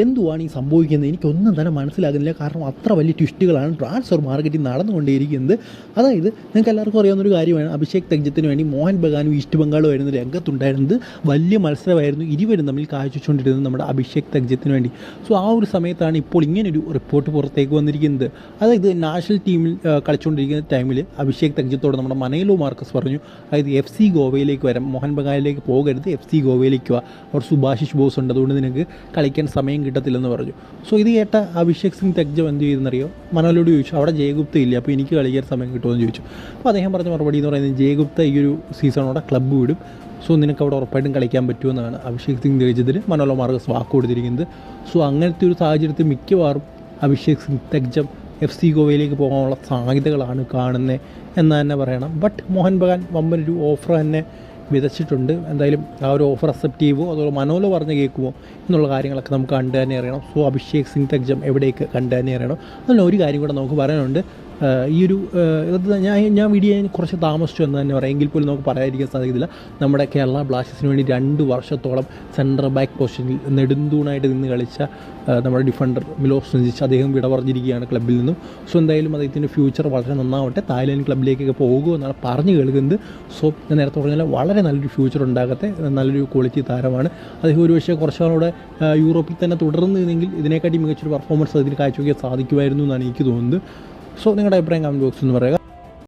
എന്തുവാണ് ഈ സംഭവിക്കുന്നത്? എനിക്കൊന്നും തന്നെ മനസ്സിലാകുന്നില്ല. കാരണം അത്ര വലിയ ട്വിസ്റ്റുകളാണ് ട്രാൻസ്ഫർ മാർക്കറ്റിൽ നടന്നുകൊണ്ടേയിരിക്കുന്നത്. അതായത് നിങ്ങൾക്ക് എല്ലാവർക്കും അറിയാവുന്ന ഒരു കാര്യമാണ്. അഭിഷേക് തെഞ്ചത്തിന് വേണ്ടി മോഹൻ ബഗാനും ഈസ്റ്റ് ബംഗാളും ആയിരുന്നു രംഗത്തുണ്ടായിരുന്നത്. വലിയ മത്സരമായിരുന്നു ഇരുവരും തമ്മിൽ കാഴ്ചവെച്ചുകൊണ്ടിരുന്നത് നമ്മുടെ അഭിഷേക് തെഞ്ചത്തിന് വേണ്ടി. സോ ആ ഒരു സമയത്താണ് ഇപ്പോൾ ഇങ്ങനൊരു റിപ്പോർട്ട് പുറത്തേക്ക് വന്നിരിക്കുന്നത്. അതായത് നാഷണൽ ടീമിൽ കളിച്ചുകൊണ്ടിരിക്കുന്ന ടൈമിൽ അഭിഷേക് തെഞ്ചത്തോട് നമ്മുടെ മനയിലോ മാർക്കസ് പറഞ്ഞു അതായത് എഫ് സി ഗോവയിലേക്ക് വരാം. മോഹൻ ബഗാനിലേക്ക് പോകരുത്. എഫ് സി ഗോവയിലേക്ക് വാ. അവർ സുഭാഷിഷ് ബോസ് ഉണ്ട്. അതുകൊണ്ട് നിനക്ക് കളിക്കാൻ സമയം കിട്ടത്തില്ലെന്ന് പറഞ്ഞു. സോ ഇത് കേട്ട അഭിഷേക് സിംഗ് തെഗ്ജം എന്ത് ചെയ്തെന്നറിയോ? മനോലോട് ചോദിച്ചു അവിടെ ജയഗുപ്ത ഇല്ല? അപ്പോൾ എനിക്ക് കളിക്കാൻ സമയം കിട്ടുമെന്ന് ചോദിച്ചു. അപ്പോൾ അദ്ദേഹം പറഞ്ഞ മറുപടി എന്ന് പറയുന്നത് ജയഗുപ്ത ഈ ഒരു സീസണോടെ ക്ലബ്ബ് വിടും. സോ നിനക്ക് അവിടെ ഉറപ്പായിട്ടും കളിക്കാൻ പറ്റുമെന്നാണ് അഭിഷേക് സിംഗ് തെളിച്ചതിൽ മനോലോ മാർഗസ് വാക്ക് കൊടുത്തിരിക്കുന്നത്. സോ അങ്ങനത്തെ ഒരു സാഹചര്യത്തിൽ മിക്കവാറും അഭിഷേക് സിംഗ് തെഗ്ജം എഫ് സി ഗോവയിലേക്ക് പോകാനുള്ള സാധ്യതകളാണ് കാണുന്നത് എന്ന് തന്നെ പറയണം. ബട്ട് മോഹൻ ബഗാൻ വമ്പനൊരു ഓഫർ തന്നെ വിതച്ചിട്ടുണ്ട്. എന്തായാലും ആ ഒരു ഓഫർ അക്സെപ്റ്റ് ചെയ്യുമോ അതോ മനോലോ പറഞ്ഞ് കേൾക്കുമോ എന്നുള്ള കാര്യങ്ങളൊക്കെ നമുക്ക് കണ്ടു തന്നെ അറിയണം. സോ അഭിഷേക് സിംഗ് തെഗ്ജം എവിടേക്ക് കണ്ടു തന്നെ അറിയണം. അതിന് ഒരു കാര്യം കൂടെ നമുക്ക് പറയാനുണ്ട്. ഈ ഒരു ഞാൻ ഞാൻ വീഡിയോ കുറച്ച് താമസിച്ചു എന്ന് തന്നെ പറയാം. എങ്കിൽ പോലും നമുക്ക് പറയാതിരിക്കാൻ സാധിക്കില്ല നമ്മുടെ കേരള ബ്ലാസ്റ്റേഴ്സിന് വേണ്ടി രണ്ട് വർഷത്തോളം സെൻട്രൽ ബാക്ക് പൊസിഷനിൽ നെടുന്തൂണായിട്ട് നിന്ന് കളിച്ച നമ്മുടെ ഡിഫൻഡർ മിലോസ് രഞ്ജിച്ച് അദ്ദേഹം വിട പറഞ്ഞിരിക്കുകയാണ് ക്ലബ്ബിൽ നിന്നും. സോ എന്തായാലും അദ്ദേഹത്തിന്റെ ഫ്യൂച്ചർ വളരെ നന്നാവട്ടെ. തായ്ലാൻഡ് ക്ലബ്ബിലേക്കൊക്കെ പോകുമെന്നാണ് പറഞ്ഞു കേൾക്കുന്നത്. സോ ഞാൻ നേരത്തെ പറഞ്ഞാൽ വളരെ നല്ലൊരു ഫ്യൂച്ചർ ഉണ്ടാകട്ടെ. നല്ലൊരു ക്വാളിറ്റി താരമാണ്. അദ്ദേഹം ഒരുപക്ഷെ കുറച്ചുകൂടെ യൂറോപ്പിൽ തന്നെ തുടർന്നിരുന്നെങ്കിൽ ഇതിനെക്കാട്ടി മികച്ചൊരു പെർഫോമൻസ് അതിന് കാഴ്ചവെക്കാൻ സാധിക്കുമായിരുന്നു എന്നാണ് എനിക്ക് തോന്നുന്നത്. സോ നിങ്ങളുടെ അഭിപ്രായം കമന്റ് ബോക്സിൽ നിന്ന് പറയുക.